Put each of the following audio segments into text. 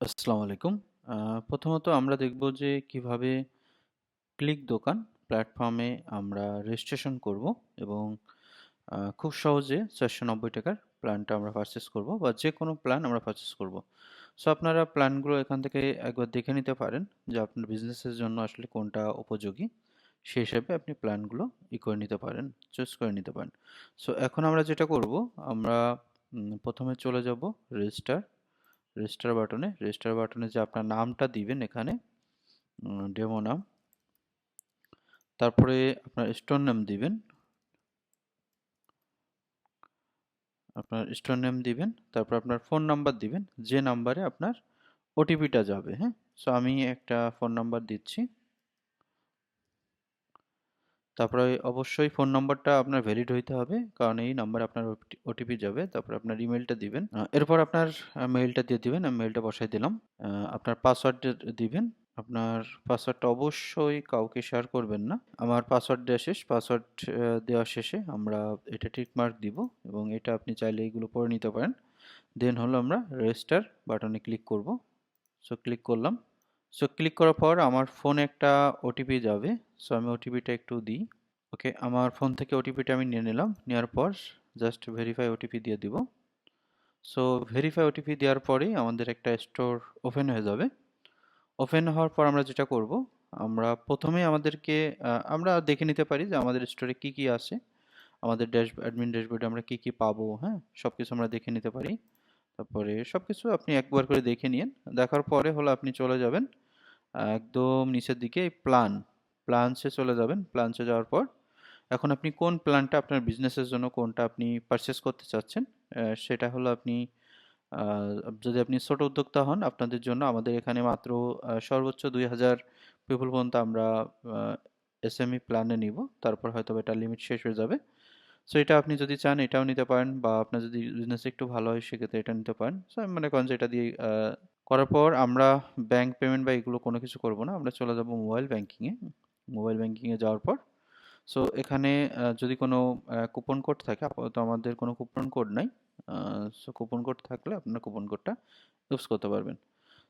আসসালামু আলাইকুম। প্রথমত আমরা দেখব যে কীভাবে ক্লিক দোকান প্ল্যাটফর্মে আমরা রেজিস্ট্রেশন করব এবং খুব সহজে চারশো নব্বই টাকার প্ল্যানটা আমরা পারচেজ করব বা যে কোনো প্ল্যান আমরা পারচেজ করব। সো আপনারা প্ল্যানগুলো এখান থেকে একবার দেখে নিতে পারেন যে আপনার বিজনেসের জন্য আসলে কোনটা উপযোগী। সেই হিসাবে আপনি প্ল্যানগুলো ই করে নিতে পারেন, চুজ করে নিতে পারেন। সো এখন আমরা যেটা করব আমরা প্রথমে চলে যাব রেজিস্টার রেজিস্টার বাটনে রেজিস্টার বাটনে যে আপনার নামটা দিবেন এখানে ডেমো নাম। তারপরে আপনার স্টোর নেম দিবেন। আপনার স্টোর নেম দিবেন, তারপর আপনার ফোন নাম্বার দিবেন, যে নাম্বারে আপনার ওটিপিটা যাবে হ্যাঁ? সো আমি একটা ফোন নাম্বার দিচ্ছি। তারপরে অবশ্যই ফোন নাম্বারটা আপনার ভ্যালিড হইতে হবে। কারণ এই নাম্বারে আপনার ওটিপি যাবে। তারপর আপনার ইমেলটা দিবেন। এরপর আপনার মেইলটা দিয়ে দিবেন। আমি মেইলটা বসাই দিলাম। আপনার পাসওয়ার্ড দিবেন। আপনার পাসওয়ার্ডটা অবশ্যই কাউকে শেয়ার করবেন না। আমার পাসওয়ার্ড দেওয়া শেষ। পাসওয়ার্ড দেওয়া শেষে আমরা এটা টিক মার্ক দিব এবং এটা আপনি চাইলে এইগুলো পড়ে নিতে পারেন। দেন হলো আমরা রেজিস্টার বাটনে ক্লিক করব। সো ক্লিক করলাম। সো ক্লিক করার পর আমার ফোনে একটা ওটিপি যাবে। সো আমি ওটিপিটা একটু দিই। ওকে আমার ফোন থেকে ওটিপিটা আমি নিয়ে নিলাম। নেওয়ার পর জাস্ট ভেরিফাই ওটিপি দিয়ে দিব। সো ভেরিফাই ওটিপি দেওয়ার পরেই আমাদের একটা স্টোর ওপেন হয়ে যাবে। ওপেন হওয়ার পর আমরা যেটা করব, আমরা প্রথমে আমাদেরকে আমরা দেখে নিতে পারি যে আমাদের স্টোরে কি কি আছে। আমাদের ড্যাশ অ্যাডমিন ড্যাশবোর্ডে আমরা কি কি পাবো হ্যাঁ? সব কিছু আমরা দেখে নিতে পারি। তারপরে সব কিছু আপনি একবার করে দেখে নিন। দেখার পরে হলো আপনি চলে যাবেন। একদম নিচের দিকে প্ল্যান প্ল্যানসে চলে যাবেন প্ল্যানসে যাওয়ার পর এখন আপনি কোন প্ল্যানটা আপনার বিজনেসের জন্য কোনটা আপনি পারচেস করতে চাচ্ছেন? সেটা হলো আপনি যদি আপনি ছোট উদ্যোক্তা হন, আপনাদের জন্য আমাদের এখানে মাত্র সর্বোচ্চ দুই হাজার পিপুল পর্যন্ত আমরা এসএমই প্ল্যানে নিব। তারপর হয়তো এটা লিমিট শেষ হয়ে যাবে। সো এটা আপনি যদি চান, এটাও নিতে পারেন বা আপনার যদি বিজনেস একটু ভালো হয়, সেক্ষেত্রে এটা নিতে পারেন। সো আমি মনে করেন যে এটা দিয়ে করার পর আমরা ব্যাংক পেমেন্ট বা এগুলো কোনো কিছু করব না। আমরা চলে যাব মোবাইল ব্যাংকিংয়ে মোবাইল ব্যাঙ্কিংয়ে যাওয়ার পর। সো এখানে যদি কোনো কুপন কোড থাকে, আপাতত আমাদের কোনো কুপন কোড নাই। সো কুপন কোড থাকলে আপনার কুপন কোডটা ইউজ করতে পারবেন।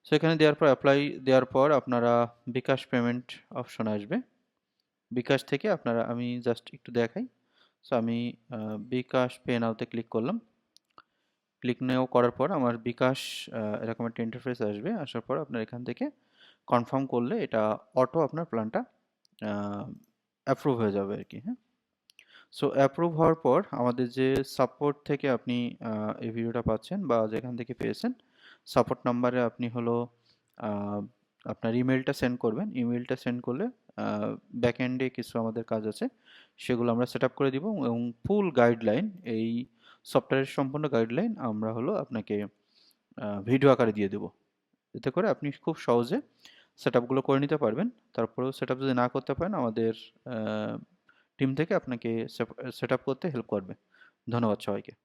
সো এখানে দেওয়ার পর অ্যাপ্লাই দেওয়ার পর আপনারা বিকাশ পেমেন্ট অপশন আসবে। বিকাশ থেকে আপনারা, আমি জাস্ট একটু দেখাই। সো আমি বিকাশ পে নাওতে ক্লিক করলাম। ক্লিক নেও করার পর আমার বিকাশ এরকম একটা ইন্টারফেস আসবে, আসার পর আপনার এখান থেকে কনফার্ম করলে এটা অটো আপনার প্ল্যানটা অ্যাপ্রুভ হয়ে যাবে আর কি হ্যাঁ? সো অ্যাপ্রুভ হওয়ার পর আমাদের যে সাপোর্ট থেকে আপনি এই ভিডিওটা পাচ্ছেন বা যেখান থেকে পেয়েছেন সাপোর্ট নাম্বারে আপনি হলো আপনার ইমেলটা সেন্ড করবেন। ইমেলটা সেন্ড করলে ব্যাকএন্ডে কিছু আমাদের কাজ আছে, সেগুলো আমরা সেট করে দিব এবং ফুল গাইডলাইন এই সফটওয়্যারের সম্পূর্ণ গাইডলাইন আমরা হলো আপনাকে ভিডিও আকারে দিয়ে দেব। এতে করে আপনি খুব সহজে সেট আপগুলো করে নিতে পারবেন। তারপরেও সেট যদি না করতে পারেন, আমাদের টিম থেকে আপনাকে সেট করতে হেল্প করবে। ধন্যবাদ সবাইকে।